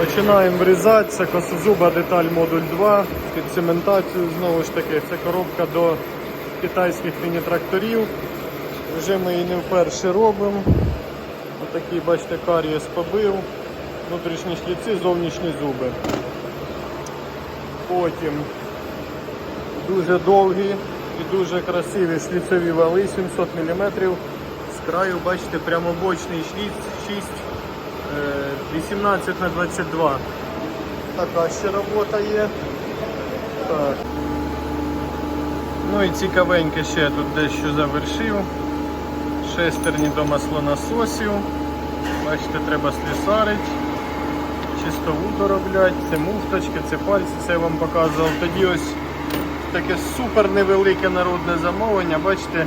Починаємо врізати, це косозуба деталь модуль 2 під цементацію. Знову ж таки, це коробка до китайських міні-тракторів. Вже ми її не вперше робимо. Отакий, бачите, карієс побив. Внутрішні шліці, зовнішні зуби. Потім дуже довгі і дуже красиві шліцеві вали 700 мм. З краю, бачите, прямобочний шліц 6 е, 18 на 22. Така ще робота є. Так. Ну і цікавеньке ще я тут дещо завершив. Шестерні до маслонасосів. Бачите, треба слісарити, чистову доробляти, це муфточки, це пальці, це я вам показував. Тоді ось таке супер невелике народне замовлення. Бачите,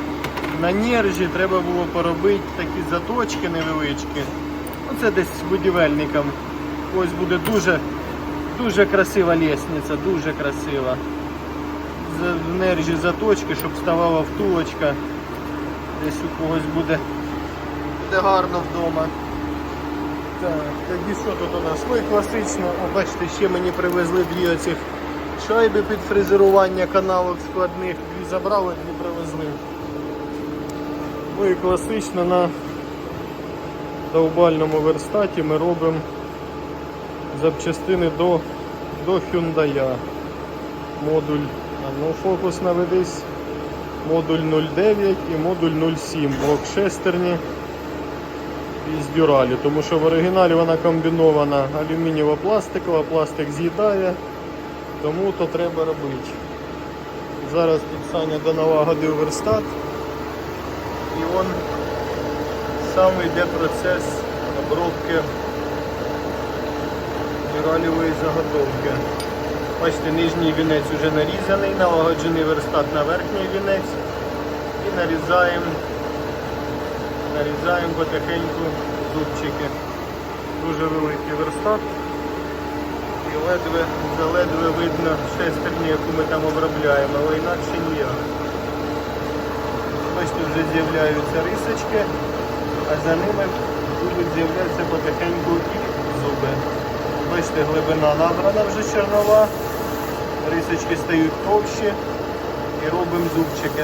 на нержі треба було поробити такі заточки невеличкі. Оце десь будівельникам. Ось буде дуже дуже красива лісниця, дуже красива. В нержі заточки, щоб ставала втулочка. Десь у когось буде, буде гарно вдома. Так, тоді що тут у нас? Ну і класично, О, бачите, ще мені привезли дві оцих шайби під фрезерування каналок складних. Дві забрали, дві привезли. Ну і класично на довбальному верстаті ми робимо запчастини до, до Hyundai. Модуль, ну фокус наведись. Модуль 09 і модуль 07. Блок шестерні із дюралі, тому що в оригіналі вона комбінована алюмінієво-пластикова, пластик з'їдає, тому то треба робити. Зараз тут Саня доналагодив верстат і он сам йде процес обробки дюралівої заготовки. Бачите, нижній вінець вже нарізаний, налагоджений верстат на верхній вінець і нарізаємо нарізаємо потихеньку зубчики. Дуже великий верстат. І ледве, заледве видно шестерню, яку ми там обробляємо, але інакше ніяк. Бачите, вже з'являються рисочки, а за ними будуть з'являтися потихеньку і зуби. Бачите, глибина набрана вже чорнова, рисочки стають товщі і робимо зубчики.